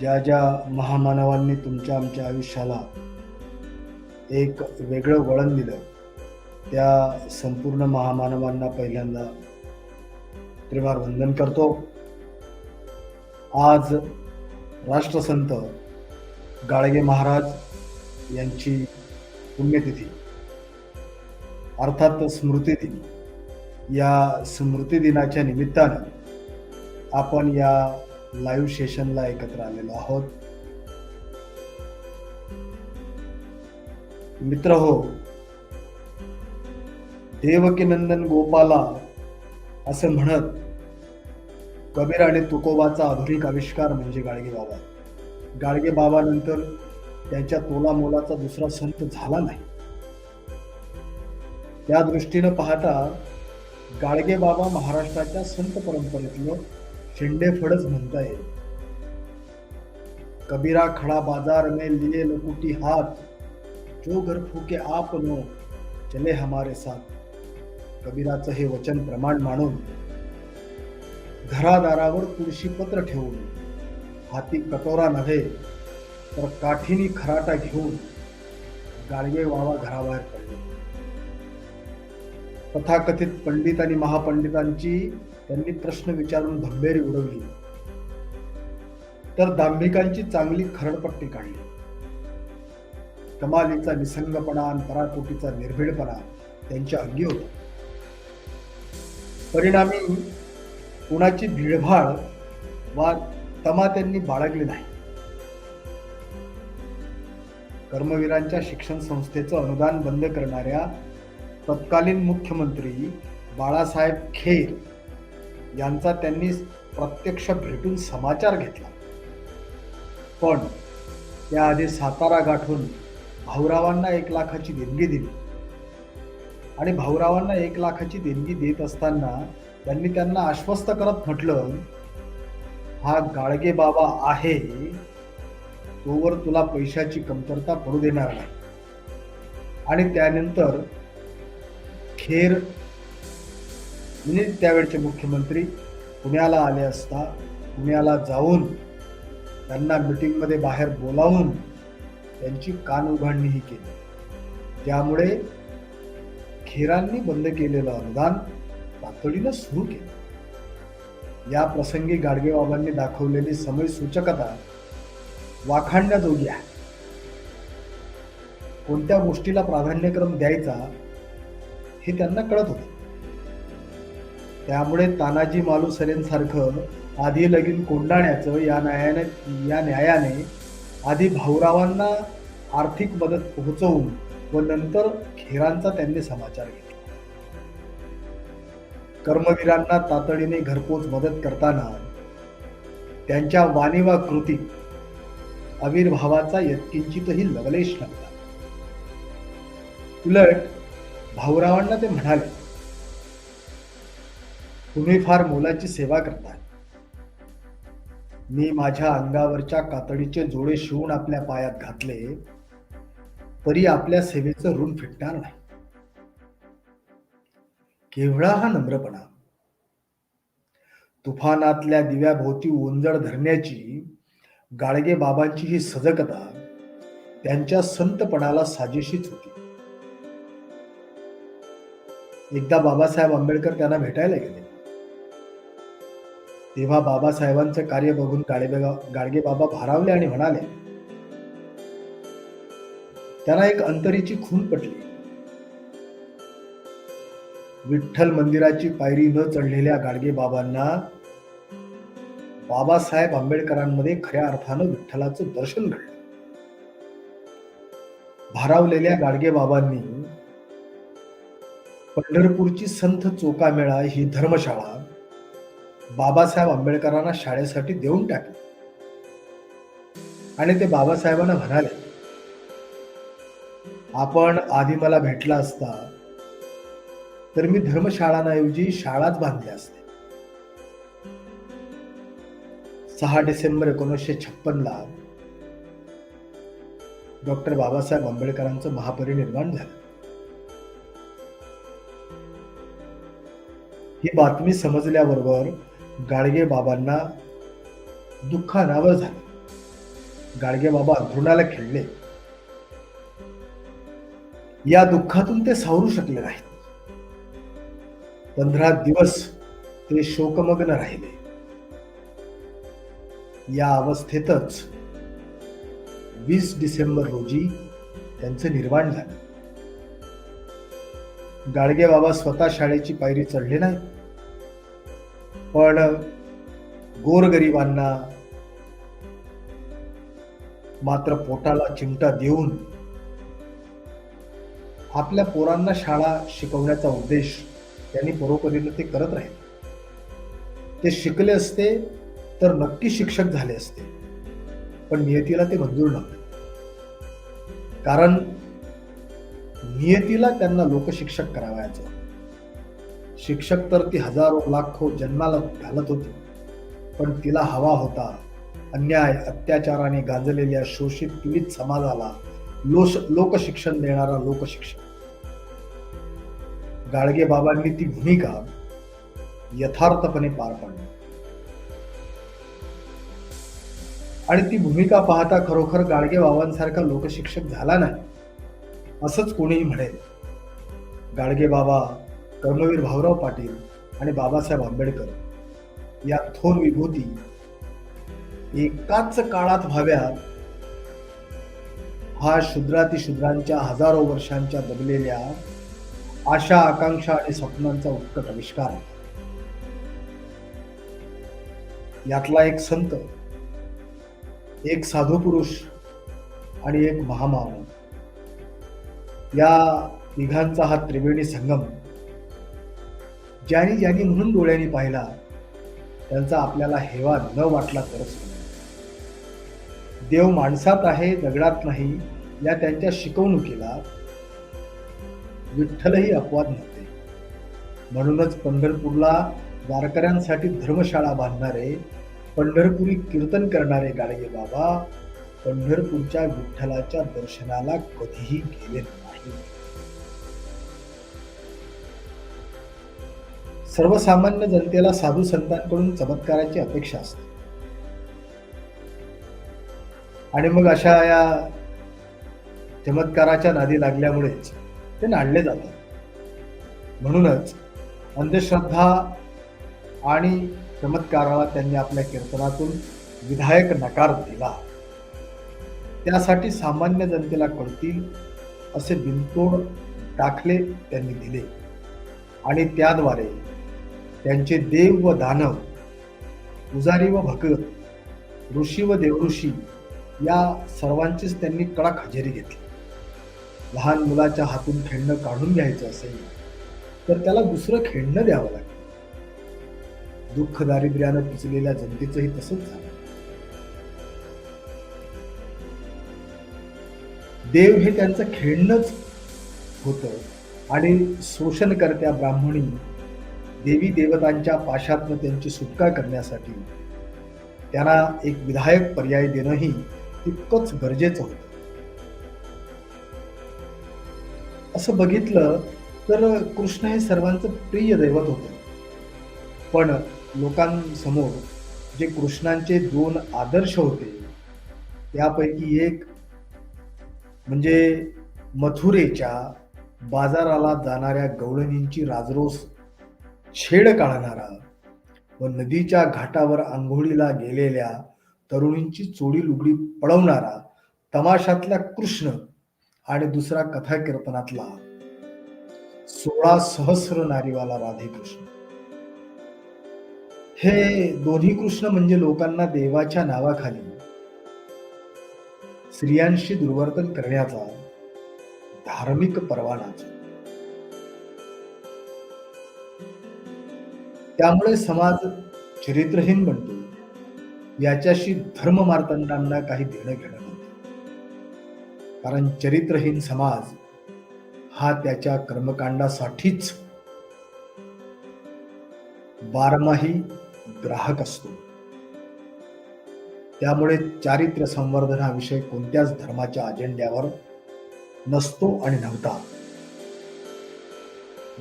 ज्या ज्या महामानवांनी तुमच्या आमच्या आयुष्याला एक वेगळं वळण दिलं त्या संपूर्ण महामानवांना पहिल्यांदा त्रिवार वंदन करतो. आज राष्ट्रसंत गाडगे महाराज यांची पुण्यतिथी अर्थात स्मृतिदिन या स्मृतिदिनाच्या निमित्तानं आपण या लाईव्ह सेशनला एकत्र आलेलो आहोत. मित्र हो देवकीनंदन गोपाला असं म्हणत कबीर आणि तुकोबाचा आधुनिक आविष्कार म्हणजे गाडगे बाबा. गाडगे बाबानंतर त्यांच्या तोला मोलाचा दुसरा संत झाला नाही. त्या दृष्टीनं पाहता गाडगे बाबा महाराष्ट्राच्या संत परंपरेतलं शेंडे फडच म्हणता येईल कबीरा खडा बाजार में लिए लकुटी हात जो घर फुके आप नो चले हमारे साथ. कबीराचं हे वचन प्रमाण मानून घरादारावर तुळशी पत्र ठेवून हाती कटोरा नव्हे तर काठीनी खराटा घेऊन गाडगे वावा घराबाहेर पडले. तथाकथित पंडित आणि महापंडितांची त्यांनी प्रश्न विचारून धंबेरी उडवली. तर दांभिकांची चांगली खरडपट्टी काढली. कमालीचा निसंगपणा आणि पराकोटीचा निर्भीडपणा त्यांच्या अंगी होता. परिणामी कुणाची भीडभाड वा तमा त्यांनी बाळगली नाही. कर्मवीरांच्या शिक्षण संस्थेचं अनुदान बंद करणाऱ्या तत्कालीन मुख्यमंत्री बाळासाहेब खेर यांचा त्यांनी प्रत्यक्ष भेटून समाचार घेतला. पण त्याआधी सातारा गाठून भाऊरावांना एक लाखाची देणगी दिली. आणि भाऊरावांना एक लाखाची देणगी देत असताना त्यांनी त्यांना आश्वस्त करत म्हटलं हा गाडगे बाबा आहे तोवर तुला पैशाची कमतरता पडू देणार नाही. आणि त्यानंतर खेर म्हणजे त्यावेळचे मुख्यमंत्री पुण्याला आले असता पुण्याला जाऊन त्यांना मीटिंगमध्ये बाहेर बोलावून त्यांची कान उघडणीही केली. त्यामुळे खेरांनी बंद केलेलं अनुदान तातडीनं सुरू केलं. या प्रसंगी गाडगेबाबांनी दाखवलेली समय सूचकता वाखाणण्याजोगी आहे. कोणत्या गोष्टीला प्राधान्यक्रम द्यायचा हे त्यांना कळत होतं. त्यामुळे तानाजी मालुसरेंसारखं आधी लगीन कोंडाण्याचं या न्यायाने या न्यायाने आधी भाऊरावांना आर्थिक मदत पोहोचवून व नंतर खेरांचा त्यांनी समाचार घेतला. कर्मवीरांना तातडीने घरपोच मदत करताना त्यांच्या वाणी वा कृती आविर्भावाचा यत्किंचितही लगलेश नव्हता. उलट भाऊरावांना ते म्हणाले तुम्ही फार मोलाची सेवा करताय. मी माझ्या अंगावरच्या कातडीचे जोडे शिवून आपल्या पायात घातले तरी आपल्या सेवेचं ऋण फिटणार नाही. केवढा हा नम्रपणा. तुफानातल्या दिव्याभोवती ओंजळ धरण्याची गाडगे बाबांची ही सजगता त्यांच्या संतपणाला साजेशीच होती. एकदा बाबासाहेब आंबेडकर त्यांना भेटायला गेले. तेव्हा बाबासाहेबांचं कार्य बघून गाडगे गाडगे बाबा भारावले आणि म्हणाले त्यांना एक अंतरीची खून पटली. विठ्ठल मंदिराची पायरी न चढलेल्या गाडगे बाबांना बाबासाहेब आंबेडकरांमध्ये खऱ्या अर्थानं विठ्ठलाचं दर्शन घडलं. भारावलेल्या गाडगे बाबांनी पंढरपूरची संत चोकामेळा ही धर्मशाळा बाबासाहेब आंबेडकरांना शाळेसाठी देऊन टाकले. आणि ते बाबासाहेबांना म्हणाले आपण आधी मला भेटला असता तर मी धर्मशाळांऐवजी शाळाच बांधली असते. सहा डिसेंबर एकोणीसशे छप्पनला डॉक्टर बाबासाहेब आंबेडकरांचं महापरिनिर्वाण झालं. ही बातमी समजल्याबरोबर गाडगे बाबांना दुःख अनावर झाले. गाडगे बाबा अंथरुणाला खेळले. या दुःखातून ते सावरू शकले नाहीत. पंधरा दिवस ते शोकमग्न राहिले. या अवस्थेतच वीस डिसेंबर रोजी त्यांचं निर्माण झालं. गाडगे बाबा स्वतः शाळेची पायरी चढले नाही पण गोरगरिबांना मात्र पोटाला चिमटा देऊन आपल्या पोरांना शाळा शिकवण्याचा उद्देश त्यांनी परोपरीनं ते करत राहील. ते शिकले असते तर नक्की शिक्षक झाले असते. पण नियतीला ते मंजूर नव्हते. कारण नियतीला त्यांना लोकशिक्षक करावायचं शिक्षक तर ती हजारो लाखो जन्माला घालत होती. पण तिला हवा होता. अन्याय अत्याचाराने गाजलेल्या शोषित पीडित समाजाला लोश लोकशिक्षण देणारा लोकशिक्षक. गाडगे बाबांनी ती भूमिका यथार्थपणे पार पाडली. आणि ती भूमिका पाहता खरोखर गाडगे बाबांसारखा लोकशिक्षक झाला नाही असंच कोणीही म्हणेल. गाडगे बाबा कर्मवीर भाऊराव पाटील आणि बाबासाहेब आंबेडकर या थोर विभूती एकाच काळात व्हाव्यात हा शूद्रातिशूद्रांच्या हजारो वर्षांच्या दबलेल्या आशा आकांक्षा आणि स्वप्नांचा उत्कट आविष्कार आहे. यातला एक संत एक साधू पुरुष आणि एक महामानव या तिघांचा हा त्रिवेणी संगम ज्यांनी ज्यांनी म्हणून डोळ्यांनी पाहिला त्यांचा आपल्याला हेवा न वाटला तरच. देव माणसात आहे दगडात नाही या त्यांच्या शिकवणुकीला विठ्ठलही अपवाद नव्हते. म्हणूनच पंढरपूरला वारकऱ्यांसाठी धर्मशाळा बांधणारे पंढरपुरी कीर्तन करणारे गाडगे बाबा पंढरपूरच्या विठ्ठलाच्या दर्शनाला कधीही गेले नाही सर्वसामान्य जनतेला साधू संतांकडून चमत्काराची अपेक्षा असते. आणि मग अशा या चमत्काराच्या नादी लागल्यामुळेच ते नाडले जातात. म्हणूनच अंधश्रद्धा आणि चमत्काराला त्यांनी आपल्या कीर्तनातून विधायक नकार दिला. त्यासाठी सामान्य जनतेला कळतील असे बिनतोड दाखले त्यांनी दिले. आणि त्याद्वारे त्यांचे देव व दानव पुजारी व भगत ऋषी व देवऋषी या सर्वांचीच त्यांनी कडक हजेरी घेतली. लहान मुलाच्या हातून खेळणं काढून घ्यायचं असेल तर त्याला दुसरं खेळणं द्यावं लागेल. दुःख दारिद्र्यानं पिचलेल्या जनतेचंही तसंच झालं. देव हे त्यांचं खेळणंच होतं आणि शोषणकर्त्या ब्राह्मणी देवी देवतांच्या पाशातनं त्यांची सुटका करण्यासाठी त्यांना एक विधायक पर्याय देणंही तितकंच गरजेचं होतं. असं बघितलं तर कृष्ण हे सर्वांचं प्रिय दैवत होतं. पण लोकांसमोर जे कृष्णांचे दोन आदर्श होते त्यापैकी एक म्हणजे मथुरेच्या बाजाराला जाणाऱ्या गवळणींची राजरोस छेड काढणारा. व नदीच्या घाटावर आंघोळीला गेलेल्या तरुणींची चोडी लुगडी पळवणारा तमाशातला कृष्ण आणि दुसरा कथा कीर्तनातला सोळा सहस्र नारीवाला राधे कृष्ण हे दोन्ही कृष्ण म्हणजे लोकांना देवाच्या नावाखाली स्त्रियांशी दुर्वर्तन करण्याचा धार्मिक परवानाचा. त्यामुळे समाज चरित्रहीन बनतो. याच्याशी धर्म मार्तंडांना काही देणं घेणं नव्हतं. कारण चरित्रहीन समाज हा त्याच्या कर्मकांडासाठीच बारमाही ग्राहक असतो. त्यामुळे चारित्र्य संवर्धनाविषयी विषय कोणत्याच धर्माच्या अजेंड्यावर नसतो आणि नव्हता.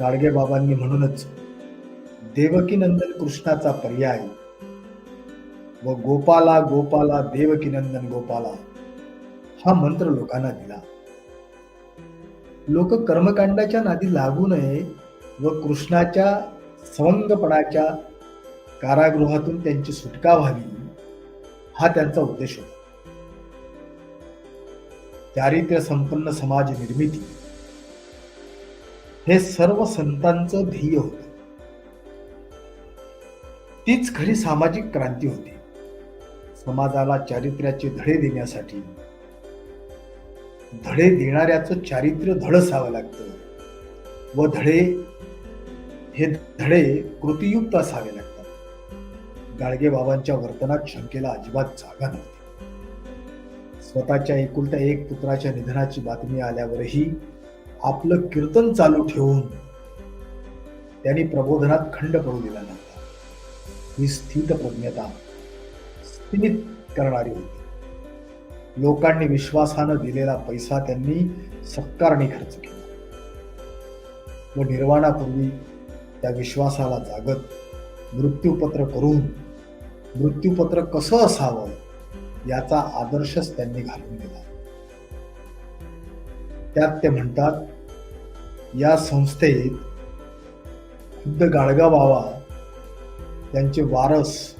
गाडगे बाबांनी म्हणूनच देवकीनंदन कृष्णाचा पर्याय. व गोपाला गोपाला देवकीनंदन गोपाला हा मंत्र लोकांना दिला. लोक कर्मकांडाच्या नादी लागू नये व कृष्णाच्या सवंगपणाच्या कारागृहातून त्यांची सुटका व्हावी हा त्यांचा उद्देश होता. चारित्र्य संपन्न समाज निर्मिती हे सर्व संतांचं ध्येय होत. तीच खरी सामाजिक क्रांती होती. समाजाला चारित्र्याचे धडे देण्यासाठी धडे देणाऱ्याचं चारित्र्य धडसावं लागतं. व धडे हे धडे कृतीयुक्त असावे लागतात. गाडगे बाबांच्या वर्तनात शंकेला अजिबात जागा नव्हती. स्वतःच्या एकुलत्या एक पुत्राच्या निधनाची बातमी आल्यावरही आपलं कीर्तन चालू ठेवून त्यांनी प्रबोधनात खंड पडू दिला नव्हता. ही स्थित प्रज्ञता स्थित करणारी होती. लोकांनी विश्वासानं दिलेला पैसा त्यांनी सत्कारणी खर्च केला. व निर्वाणापूर्वी त्या विश्वासाला जागत मृत्यूपत्र करून मृत्यूपत्र कसं असावं याचा आदर्शच त्यांनी घालून दिला. त्यात ते म्हणतात या संस्थेत खुद्द गाडगा बाबा त्यांचे वारस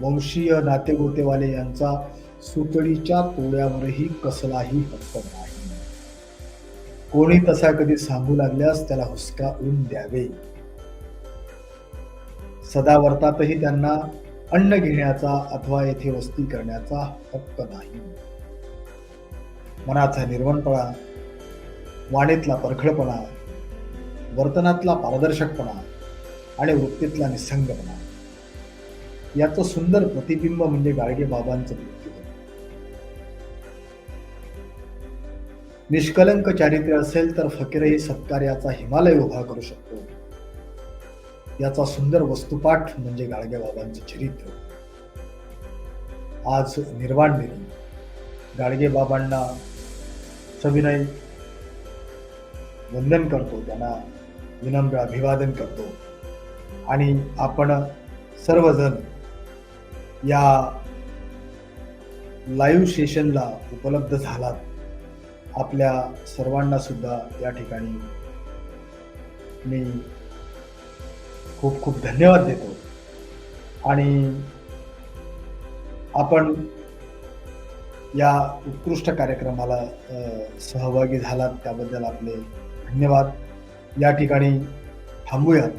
वंशीय नातेगोतेवाले यांचा सुतळीच्या तोड्यावरही कसलाही हक्क नाही. कोणी तसा कधी सांगू लागल्यास त्याला हुसकावून द्यावे. सदावर्तातही त्यांना अन्न घेण्याचा अथवा येथे वस्ती करण्याचा हक्क नाही. मनाचा निर्वणपणा वाणीतला परखडपणा वर्तनातला पारदर्शकपणा आणि वृत्तीतला निसंगपणा याचं सुंदर प्रतिबिंब म्हणजे गाडगे बाबांचं निष्कलंक चारित्र्य असेल तर फकीरही सत्कार्याचा हिमालय उभा करू शकतो. याचा सुंदर वस्तुपाठ म्हणजे गाडगे बाबांचं चरित्र. आज निर्वाण दिली. गाडगे बाबांना सविनय वंदन करतो त्यांना विनम्र अभिवादन करतो. आणि आपण सर्वजण या लाईव्ह सेशनला उपलब्ध झालात. आपल्या सर्वांना सुद्धा या ठिकाणी मी खूप खूप धन्यवाद देतो. आणि आपण या उत्कृष्ट कार्यक्रमाला सहभागी झालात त्याबद्दल आपले धन्यवाद. या ठिकाणी थांबूयात.